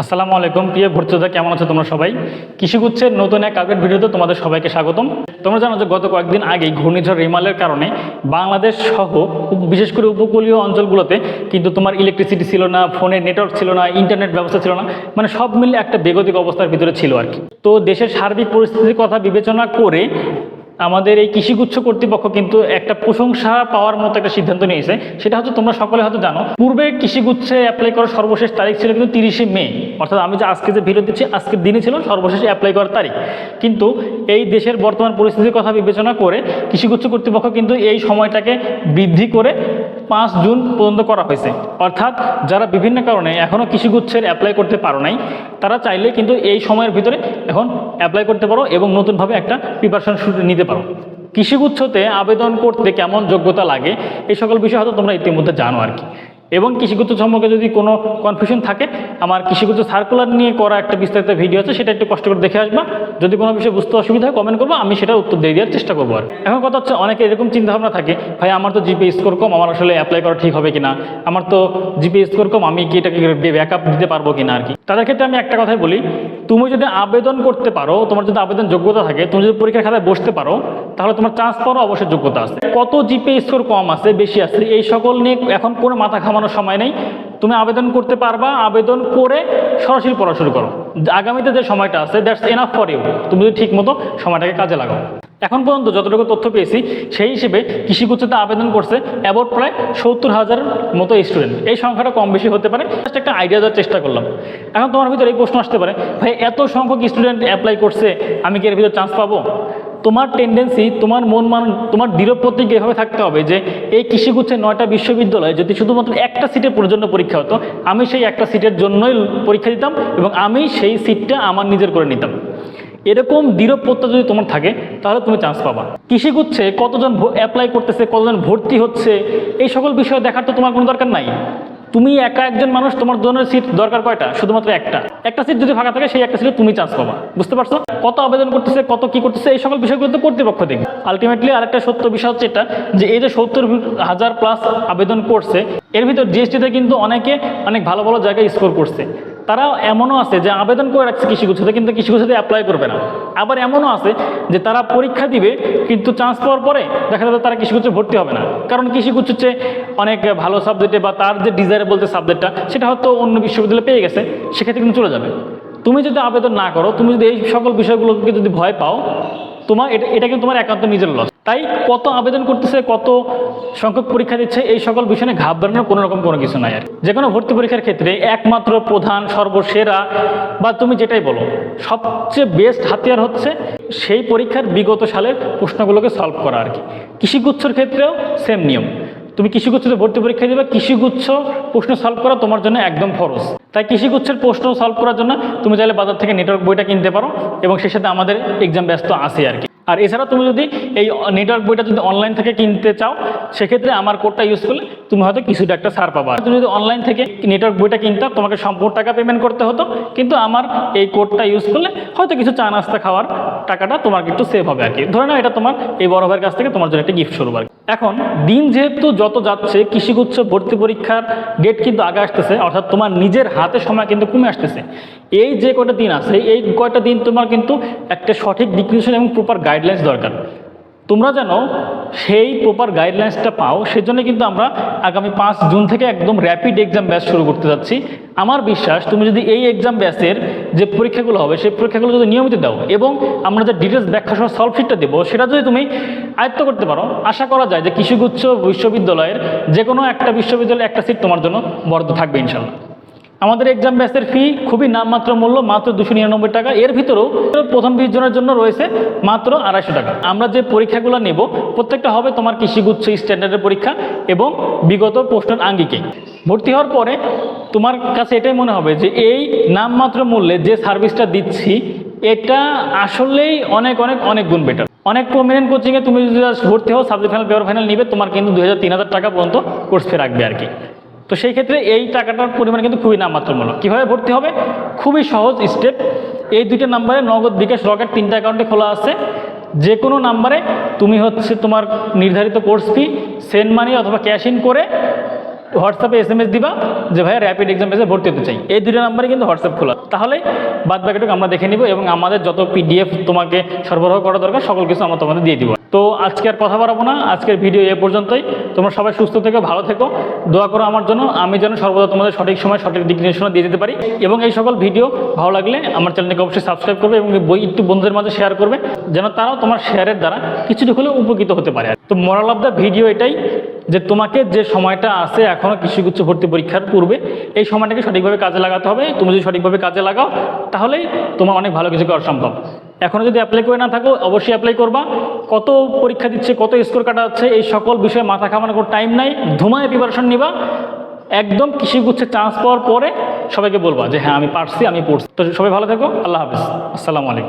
আসসালামু আলাইকুম, প্রিয় ভর্তিযোদ্ধা কেমন আছো তোমরা সবাই? কৃষিগুচ্ছের নতুন এক আপডেট ভিডিওতে তোমাদের সবাইকে স্বাগতম। তোমরা জানো যে গত কয়েকদিন আগেই ঘূর্ণিঝড় রিমালের কারণে বাংলাদেশ সহ বিশেষ করে উপকূলীয় অঞ্চলগুলোতে কিন্তু তোমার ইলেকট্রিসিটি ছিল না ফোনের নেটওয়ার্ক ছিল না ইন্টারনেট ব্যবস্থা ছিল না মানে সব মিলে একটা বেগতিক অবস্থার ভিতরে ছিল আর কি। তো দেশের সার্বিক পরিস্থিতির কথা বিবেচনা করে আমাদের এই কৃষিগুচ্ছ কর্তৃপক্ষ কিন্তু একটা প্রশংসা পাওয়ার মতো একটা সিদ্ধান্ত নিয়েছে। সেটা হচ্ছে তোমরা সকলে হয়তো জানো, পূর্বে কৃষিগুচ্ছে অ্যাপ্লাই করার সর্বশেষ তারিখ ছিল কিন্তু তিরিশে মে। অর্থাৎ আমি যে আজকে যে ভিডিও দিচ্ছি, আজকের দিনে ছিল সর্বশেষ অ্যাপ্লাই করার তারিখ। কিন্তু এই দেশের বর্তমান পরিস্থিতির কথা বিবেচনা করে কৃষিগুচ্ছ কর্তৃপক্ষ কিন্তু এই সময়টাকে বৃদ্ধি করে পাঁচ জুন পর্যন্ত করা হয়েছে। অর্থাৎ যারা বিভিন্ন কারণে এখনও কৃষিগুচ্ছের অ্যাপ্লাই করতে পারো নাই, তারা চাইলে কিন্তু এই সময়ের ভিতরে এখন অ্যাপ্লাই করতে পারো এবং নতুনভাবে একটা প্রিপারেশন নিতে পারো। কৃষিগুচ্ছতে আবেদন করতে কেমন যোগ্যতা লাগে, এই সকল বিষয় হয়তো তোমরা ইতিমধ্যে জানো আর কি। এবং কৃষিগুচ্ছ সম্পর্কে যদি কোনো কনফিউশন থাকে, আমার কৃষিগুচ্ছ সার্কুলার নিয়ে করা একটা বিস্তারিত ভিডিও আছে, সেটা একটু কষ্ট করে দেখে আসবা। যদি কোনো বিষয়ে বুঝতে অসুবিধা হয় কমেন্ট করব, আমি সেটা উত্তর দিয়ে দেওয়ার চেষ্টা করব আর। এখন কথা হচ্ছে, অনেকে এরকম চিন্তাভাবনা থাকে, ভাই, আমার তো জিপে স্কোর কম, আমার আসলে অ্যাপ্লাই করা ঠিক হবে কিনা? আমার তো জিপে স্কোর কম, আমি কি এটাকে ব্যাক আপ দিতে পারব কিনা আর কি? তাদের ক্ষেত্রে আমি একটা কথাই বলি, তুমি যদি আবেদন করতে পারো, তোমার যদি আবেদন যোগ্যতা থাকে, তুমি যদি পরীক্ষার খাতায় বসতে পারো তাহলে তোমার চান্স পাওয়ার অবশ্যই যোগ্যতা আছে। কত জিপে স্কোর কম আছে, বেশি আছে, এই সকল নিয়ে এখন কোনো মাথা ঘামানোর সময় নেই। তুমি আবেদন করতে পারবা, আবেদন করে সরাসরি পড়া শুরু করো। আগামীতে যে সময়টা আছে দ্যাটস এনাফ ফর ইউ তুমি যদি ঠিক মতো সময়টাকে কাজে লাগাও। এখন পর্যন্ত যতটুকু তথ্য পেয়েছি, সেই হিসেবে কৃষিগুচ্ছতে আবেদন করছে অ্যাবাউট প্রায় সত্তর হাজার মতো স্টুডেন্ট এই সংখ্যাটা কম বেশি হতে পারে। জাস্ট একটা আইডিয়া দেওয়ার চেষ্টা করলাম। এখন তোমার ভিতরে এই প্রশ্ন আসতে পারে, ভাই, এত সংখ্যক স্টুডেন্ট অ্যাপ্লাই করছে, আমি কি এর ভিতরে চান্স পাবো? তোমার টেন্ডেন্সি তোমার মন মান, তোমার দৃঢ় এভাবে থাকতে হবে যে এই কৃষিগুচ্ছে নয়টা বিশ্ববিদ্যালয়ে যদি শুধুমাত্র একটা সিটের জন্য পরীক্ষা হতো, আমি সেই একটা সিটের জন্যই পরীক্ষা দিতাম এবং আমি সেই সিটটা আমার নিজের করে নিতাম। এরকম দৃঢ় প্রত্যয় যদি তোমার থাকে, তাহলে তুমি চান্স পাবা। কৃষিগুচ্ছে কতজন অ্যাপ্লাই করতেছে, কতজন ভর্তি হচ্ছে, এই সকল বিষয় দেখার তো তোমার কোনো দরকার নাই। তুমি একা একজন মানুষ, তোমার দুজনের সিট দরকার কয়টা? শুধুমাত্র একটা। একটা সিট যদি ফাঁকা থাকে, সেই একটা সিটে তুমি চান্স পাবা। বুঝতে পারছ? কত আবেদন করতেছে, কত কি করতেছে, এই সকল বিষয়গুলো তো কর্তৃপক্ষ দেখবে। আলটিমেটলি আরেকটা সত্য বিষয় হচ্ছে এটা, যে এই যে সত্তর হাজার প্লাস আবেদন করছে, এর ভিতর জিএসটিতে কিন্তু অনেকে অনেক ভালো ভালো জায়গায় স্কোর করছে। তারা এমনও আছে যে আবেদন করে রাখছে কৃষিগুচ্ছতে কিন্তু কৃষিগুচ্ছতে অ্যাপ্লাই করবে না। আবার এমনও আছে যে তারা পরীক্ষা দিবে, কিন্তু চান্স পাওয়ার পরে দেখা যাবে তারা কৃষিগুচ্ছে ভর্তি হবে না। কারণ কৃষিগুচ্ছ হচ্ছে অনেক ভালো সাবজেক্টে বা তার যে ডিজায়ারেবল যে সাবজেক্টটা সেটা হয়তো অন্য বিশ্ববিদ্যালয়ে পেয়ে গেছে, সেক্ষেত্রে কিন্তু চলে যাবে। তুমি যদি আবেদন না করো, তুমি যদি এই সকল বিষয়গুলোকে যদি ভয় পাও তোমার, এটা এটা কিন্তু তোমার একান্ত নিজের লস তাই কত আবেদন করতেছে, কত সংখ্যক পরীক্ষা দিচ্ছে, এই সকল বিষয় ঘাবড়ানোর কোনো রকম কোনো কিছু নাই আর যে কোনো ভর্তি পরীক্ষার ক্ষেত্রে একমাত্র প্রধান, সর্বসেরা বা তুমি যেটাই বলো, সবচেয়ে বেস্ট হাতিয়ার হচ্ছে সেই পরীক্ষার বিগত সালের প্রশ্নগুলোকে সলভ করা আর কি। কৃষিগুচ্ছর ক্ষেত্রেও সেম নিয়ম। তুমি কৃষিগুচ্ছতে ভর্তি পরীক্ষা দেবে, কৃষিগুচ্ছ প্রশ্ন সলভ করা তোমার জন্য একদম ফরজ। তাই কৃষিগুচ্ছের প্রশ্ন সলভ করার জন্য তুমি চাইলে বাজার থেকে নেটওয়ার্ক বইটা কিনতে পারো এবং সেই সাথে আমাদের এক্সাম ব্যস্ত আসে আর কি। আর এছাড়া তুমি যদি এই নেটওয়ার্ক বইটা যদি অনলাইন থেকে কিনতে চাও, সেক্ষেত্রে আমার কোডটা ইউজ করলে তুমি হয়তো কিছুটা একটা ছাড় পাবা। তুমি যদি অনলাইন থেকে নেটওয়ার্ক বইটা কিনতে তোমাকে সম্পূর্ণ টাকা পেমেন্ট করতে হতো, কিন্তু আমার এই কোডটা ইউজ করলে হয়তো কিছু চা নাস্তা খাওয়ার টাকাটা তোমার একটু সেভ হবে আর কি। ধরে নাও এটা তোমার এই বড় ভাইয়ের কাছ থেকে তোমার জন্য একটা গিফট স্বরূপ আর। এখন দিন যেহেতু যত যাচ্ছে, কৃষিগুচ্ছ, ভর্তি পরীক্ষার ডেট কিন্তু আগে আসতেছে, অর্থাৎ তোমার নিজের হাতে সময় কিন্তু কমে আসতেছে। এই যে কয়টা দিন আছে, এই কয়টা দিন তোমার কিন্তু একটা সঠিক দিক নির্দেশনা এবং প্রপার গাইডলাইন্স দরকার। তোমরা যেন সেই প্রপার গাইডলাইন্সটা পাও, সেজন্য কিন্তু আমরা আগামী পাঁচ জুন থেকে একদম র্যাপিড এক্সাম ব্যাচ শুরু করতে যাচ্ছি। আমার বিশ্বাস, তুমি যদি এই এক্সাম ব্যাচের যে পরীক্ষাগুলো হবে, সেই পরীক্ষাগুলো যদি নিয়মিত দাও এবং আমরা যে ডিটেলস ব্যাখ্যা সহ সলভ শিটটা দেবো, সেটা যদি তুমি আয়ত্ত করতে পারো, আশা করা যায় যে কৃষিগুচ্ছ বিশ্ববিদ্যালয়ের যে কোনো একটা বিশ্ববিদ্যালয়ের একটা সিট তোমার জন্য বরাদ্দ থাকবে ইনশাল্লাহ আমাদের এক্সাম ব্যাচের ফি খুবই নামমাত্র মূল্য, মাত্র দুশো নিরানব্বই টাকা। এর ভিতরেও প্রথম বিশ জনের জন্য রয়েছে মাত্র আড়াইশো টাকা। আমরা যে পরীক্ষাগুলো নেব, প্রত্যেকটা হবে তোমার কৃষিগুচ্ছ স্ট্যান্ডার্ডের পরীক্ষা এবং বিগত প্রশ্নের আঙ্গিকে। ভর্তি হওয়ার পরে তোমার কাছে এটাই মনে হবে যে এই নামমাত্র মূল্যে যে সার্ভিসটা দিচ্ছি, এটা আসলেই অনেক অনেক অনেক গুণ বেটার অনেক প্রমিনেন্ট কোচিংয়ে তুমি যদি ভর্তি হও সাবজেক্ট ফাইনাল পেপার ফাইনাল নিবে, তোমার কিন্তু দুই হাজার তিন হাজার টাকা পর্যন্ত কোর্স ফি রাখবে আর কি। তো সেই ক্ষেত্রে এই টাকাটার পরিমাণ কিন্তু খুবই নামমাত্রমূলক। কীভাবে ভর্তি হবে? খুবই সহজ স্টেপ এই দুইটা নাম্বারে নগদ, বিকাশ, রকেট তিনটা অ্যাকাউন্টে খোলা আছে। যে কোনো নাম্বারে তুমি হচ্ছে তোমার নির্ধারিত কোর্স ফি সেন্ড মানি অথবা ক্যাশ ইন করে হোয়াটসঅ্যাপে এস এম এস দিবা যে, ভাইয়া র্যাপিড এক্সাম বেসে ভর্তি হতে চাই। এই দুটো নাম্বারে কিন্তু হোয়াটসঅ্যাপ খোলা। তাহলে বাদ বাকিটুকু আমরা দেখে নিব এবং আমাদের যত পিডিএফ তোমাকে সরবরাহ করা দরকার, সকল কিছু আমরা তোমাদের দিয়ে দিব। তো আজকে আর কথা বাড়াবো না। আজকের ভিডিও এ পর্যন্তই। তোমরা সবাই সুস্থ থেকো, ভালো থেকো। দোয়া করো আমার জন্য। আমি যেন সর্বদা তোমাদের সঠিক সময় সঠিক দিক নির্দেশনা দিয়ে যেতে পারি। এবং এই সকল ভিডিও ভালো লাগলে আমার চ্যানেলকে অবশ্যই সাবস্ক্রাইব করবে এবং বই একটু বন্ধুদের মাঝে শেয়ার করবে, যেন তারাও তোমার শেয়ারের দ্বারা কিছুটা হলেও উপকৃত হতে পারে। তো মরাল অফ দ্য ভিডিও এটাই যে তোমাকে যে সময়টা আছে এখনও কৃষিগুচ্ছ ভর্তি পরীক্ষার পূর্বে, এই সময়টাকে সঠিকভাবে কাজে লাগাতে হবে। তুমি যদি সঠিকভাবে কাজে লাগাও, তাহলেই তোমার অনেক ভালো কিছু করা সম্ভব। এখনও যদি অ্যাপ্লাই করে না থাকো, অবশ্যই অ্যাপ্লাই করবা। কত পরীক্ষা দিচ্ছে, কত স্কোর কাটা যাচ্ছে এই সকল বিষয়ে মাথা খামানোর কোনো টাইম নাই। ধুমায় প্রিপারেশন নিবা। একদম কৃষিগুচ্ছে চান্স পাওয়ার পরে সবাইকে বলবা যে হ্যাঁ আমি পারছি, আমি পড়ছি। তো সবাই ভালো থাকো। আল্লাহ হাফিজ। আসসালামু আলাইকুম।